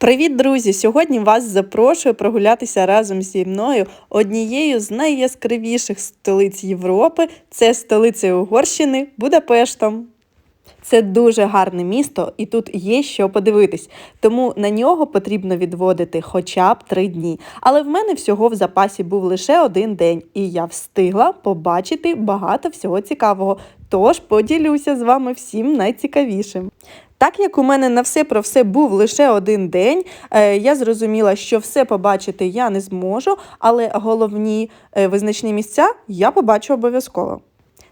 Привіт, друзі! Сьогодні вас запрошую прогулятися разом зі мною однією з найяскравіших столиць Європи. Це столиця Угорщини Будапештом. Це дуже гарне місто, і тут є що подивитись, тому на нього потрібно відводити хоча б три дні. Але в мене всього в запасі був лише один день, і я встигла побачити багато всього цікавого. Тож поділюся з вами всім найцікавішим. Так як у мене на все про все був лише один день, е, я зрозуміла, що все побачити я не зможу, але головні е, визначні місця я побачу обов'язково.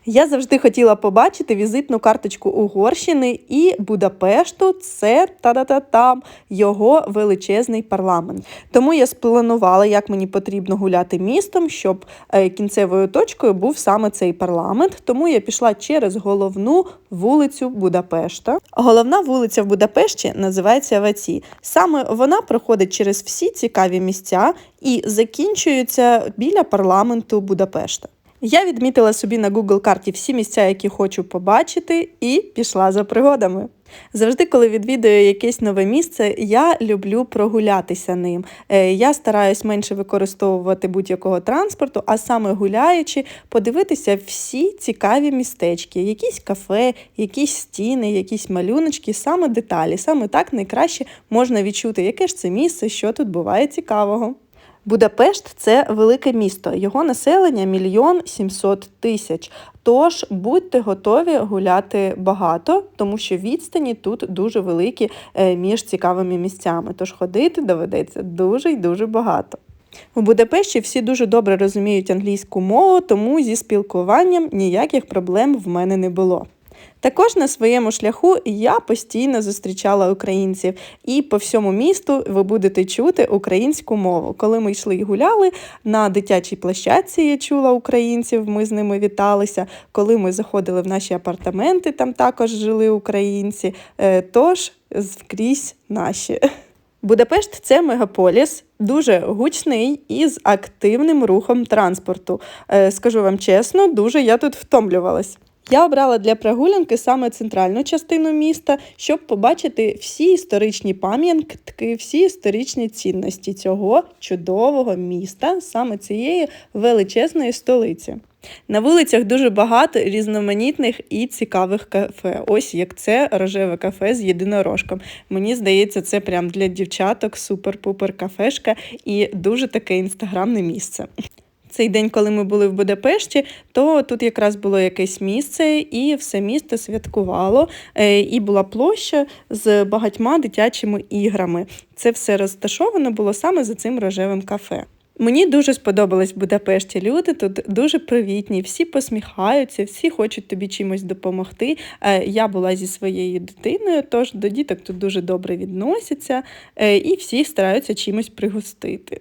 Я завжди хотіла побачити візитну карточку Угорщини і Будапешту це та-да-та-там, його величезний парламент. Тому я спланувала, як мені потрібно гуляти містом, щоб е, кінцевою точкою був саме цей парламент. Тому я пішла через головну вулицю Будапешта. Головна вулиця в Будапешті називається Ваці. Саме вона проходить через всі цікаві місця і закінчується біля парламенту Будапешта. Я відмітила собі на Google карті всі місця, які хочу побачити, і пішла за пригодами. Завжди, коли відвідую якесь нове місце, я люблю прогулятися ним. Е, я стараюсь менше використовувати будь-якого транспорту, а саме гуляючи, подивитися всі цікаві містечки, якісь кафе, якісь стіни, якісь малюночки, саме деталі. Саме так найкраще можна відчути, яке ж це місце, що тут буває цікавого. Будапешт це велике місто, його населення мільйон сімсот тисяч. Тож будьте готові гуляти багато, тому що відстані тут дуже великі е, між цікавими місцями. Тож ходити доведеться дуже й дуже багато. У Будапешті всі дуже добре розуміють англійську мову, тому зі спілкуванням ніяких проблем в мене не було. Також на своєму шляху я постійно зустрічала українців, і по всьому місту ви будете чути українську мову. Коли ми йшли і гуляли на дитячій площадці, я чула українців, ми з ними віталися. Коли ми заходили в наші апартаменти, там також жили українці. Е, тож скрізь наші. Будапешт це мегаполіс, дуже гучний і з активним рухом транспорту. Е, скажу вам чесно, дуже я тут втомлювалась. Я обрала для прогулянки саме центральну частину міста, щоб побачити всі історичні пам'ятки, всі історичні цінності цього чудового міста, саме цієї величезної столиці. На вулицях дуже багато різноманітних і цікавих кафе. Ось як це рожеве кафе з єдинорожком. Мені здається, це прям для дівчаток супер-пупер кафешка і дуже таке інстаграмне місце цей день, коли ми були в Будапешті, то тут якраз було якесь місце, і все місто святкувало. Е, і була площа з багатьма дитячими іграми. Це все розташовано було саме за цим рожевим кафе. Мені дуже сподобались в Будапешті люди. Тут дуже привітні, всі посміхаються, всі хочуть тобі чимось допомогти. Е, я була зі своєю дитиною, тож до діток тут дуже добре відносяться е, і всі стараються чимось пригостити.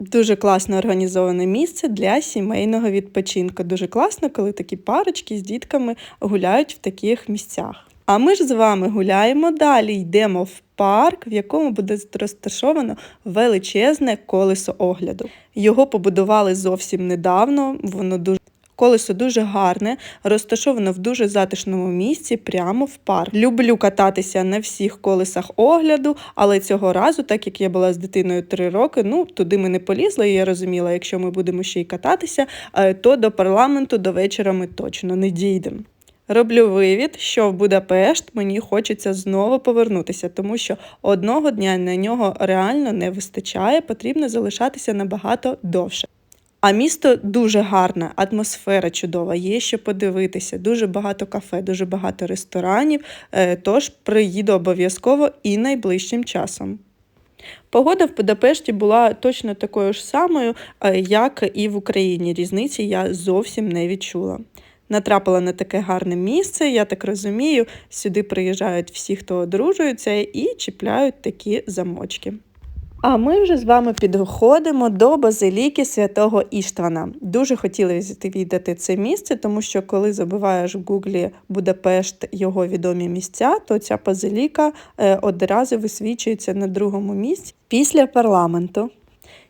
Дуже класно організоване місце для сімейного відпочинку. Дуже класно, коли такі парочки з дітками гуляють в таких місцях. А ми ж з вами гуляємо далі, йдемо в парк, в якому буде розташовано величезне колесо огляду. Його побудували зовсім недавно, воно дуже Колесо дуже гарне, розташоване в дуже затишному місці, прямо в парк. Люблю кататися на всіх колесах огляду, але цього разу, так як я була з дитиною 3 роки, ну туди ми не полізли, і я розуміла, якщо ми будемо ще й кататися, е, то до парламенту до вечора ми точно не дійдемо. Роблю вивід, що в Будапешт мені хочеться знову повернутися, тому що одного дня на нього реально не вистачає, потрібно залишатися набагато довше. А місто дуже гарне, атмосфера чудова, є що подивитися, дуже багато кафе, дуже багато ресторанів, е, тож приїду обов'язково і найближчим часом. Погода в Будапешті була точно такою ж самою, е, як і в Україні. Різниці я зовсім не відчула. Натрапила на таке гарне місце, я так розумію, сюди приїжджають всі, хто одружуються, і чіпляють такі замочки. А ми вже з вами підходимо до базиліки святого Іштвана. Дуже хотіли відвідати це місце, тому що коли забиваєш в Гуглі Будапешт його відомі місця, то ця базиліка е, одразу висвічується на другому місці після парламенту.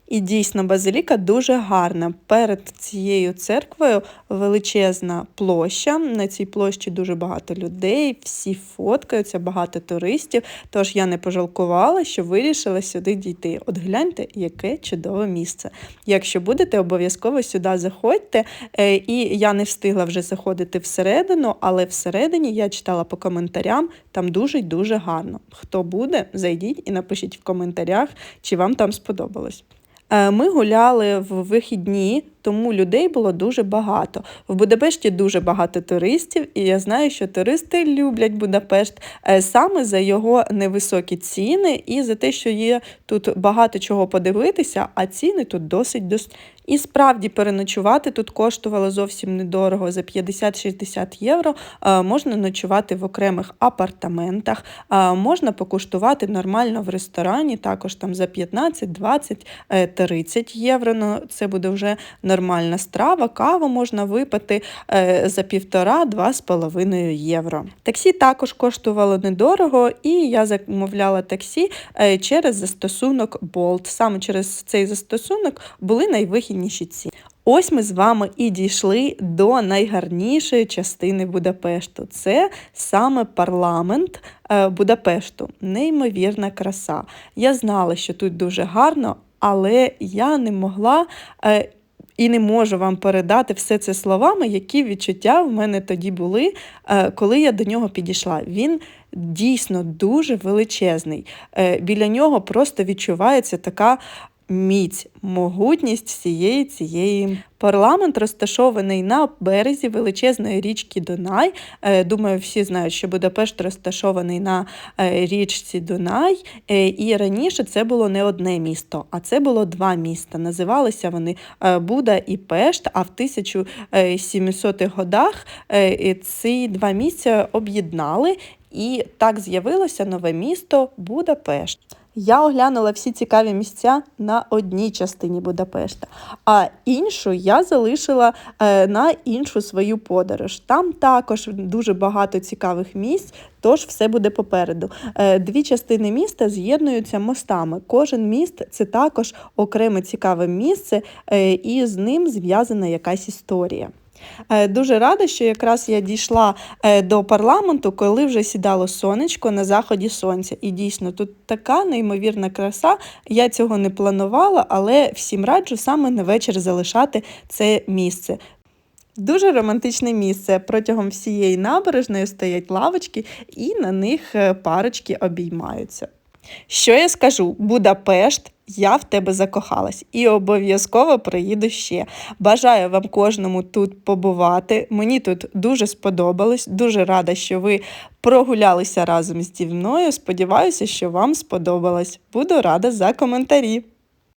І дійсно, базиліка дуже гарна. Перед цією церквою величезна площа. На цій площі дуже багато людей, всі фоткаються, багато туристів. Тож я не пожалкувала, що вирішила сюди дійти. От гляньте, яке чудове місце. Якщо будете, обов'язково сюди заходьте. Е, І я не встигла вже заходити всередину, але всередині я читала по коментарям, там дуже й дуже гарно. Хто буде, зайдіть і напишіть в коментарях, чи вам там сподобалось. Е, Ми гуляли в вихідні, тому людей було дуже багато. В Будапешті дуже багато туристів, і я знаю, що туристи люблять Будапешт е, саме за його невисокі ціни і за те, що є тут багато чого подивитися, а ціни тут досить доступні. І справді переночувати тут коштувало зовсім недорого. За 50-60 євро е, можна ночувати в окремих апартаментах, е, можна покуштувати нормально в ресторані, також там за 15, 20, е, 30 євро. Ну, це буде вже нормальна страва. Каву можна випити е, за півтора-два з половиною євро. Таксі також коштувало недорого, і я замовляла таксі е, через застосунок Bolt. Саме через цей застосунок були найвигідніші ціни. Ось ми з вами і дійшли до найгарнішої частини Будапешту. Це саме парламент е, Будапешту. Неймовірна краса. Я знала, що тут дуже гарно, але я не могла. І не можу вам передати все це словами, які відчуття в мене тоді були, е, коли я до нього підійшла. Він дійсно дуже величезний. Е, Біля нього просто відчувається така міць, могутність всієї цієї. Парламент розташований на березі величезної річки Дунай. Е, Думаю, всі знають, що Будапешт розташований на е, річці Дунай. Е, І раніше це було не одне місто, а це було два міста. Називалися вони Буда і Пешт. А в 1700-х годах ці два місця об'єднали. І так з'явилося нове місто Будапешт. Я оглянула всі цікаві місця на одній частині Будапешта, а іншу я залишила е, на іншу свою подорож. Там також дуже багато цікавих місць, тож все буде попереду. Е, Дві частини міста з'єднуються мостами. Кожен міст це також окреме цікаве місце, е, і з ним зв'язана якась історія. Е, Дуже рада, що якраз я дійшла е, до парламенту, коли вже сідало сонечко на заході сонця. І дійсно тут така неймовірна краса. Я цього не планувала, але всім раджу саме на вечір залишати це місце. Дуже романтичне місце. Протягом всієї набережної стоять лавочки, і на них е, парочки обіймаються. Що я скажу? Будапешт, я в тебе закохалась і обов'язково приїду ще. Бажаю вам кожному тут побувати. Мені тут дуже сподобалось. Дуже рада, що ви прогулялися разом зі мною. Сподіваюся, що вам сподобалось. Буду рада за коментарі.